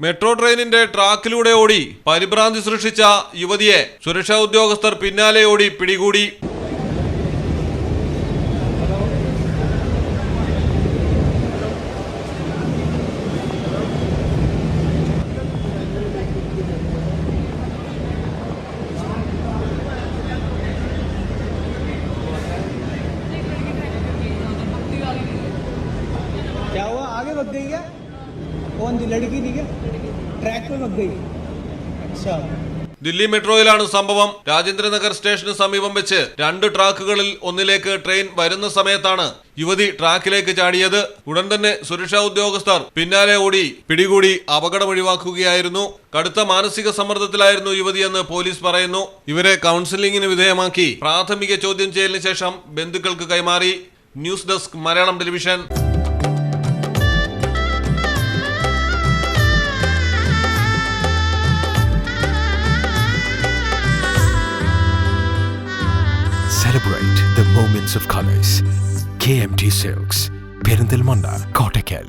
Metro ട്രെയിനിന്റെ ട്രാക്കിലൂടെ ഓടി പരിഭ്രാന്തി സൃഷ്ടിച്ച യുവതിയെ സുരക്ഷാ ഉദ്യോഗസ്ഥർ പിന്നാലെ ഓടി പിടികൂടി क्या हुआ आगे भग गई क्या कौन थी लड़की थी क्या ट्रैक पे भग गई अच्छा ദില്ലി മെട്രോയിലാണ് സംഭവം രാജേന്ദ്രനഗർ സ്റ്റേഷന് സമീപം വെച്ച് രണ്ട് ട്രാക്കുകളിൽ ഒന്നിലേക്ക് ട്രെയിൻ വരുന്ന സമയത്താണ് യുവതി ട്രാക്കിലേക്ക് ചാടിയത് ഉടൻ തന്നെ സുരക്ഷാ ഉദ്യോഗസ്ഥർ പിന്നാലെ ഓടി പിടികൂടി അപകടം ഒഴിവാക്കുകയായിരുന്നു കടുത്ത മാനസിക സമ്മർദ്ദത്തിലായിരുന്നു യുവതിയെന്ന് പോലീസ് പറയുന്നു ഇവരെ കൗൺസിലിംഗിന് വിധേയമാക്കി പ്രാഥമിക ചോദ്യം ചെയ്യലിന് ശേഷം ബന്ധുക്കൾക്ക് കൈമാറി news desk Malayalam television celebrate the moments of colors. KMT Silks, Perindal Manda, Kottakel.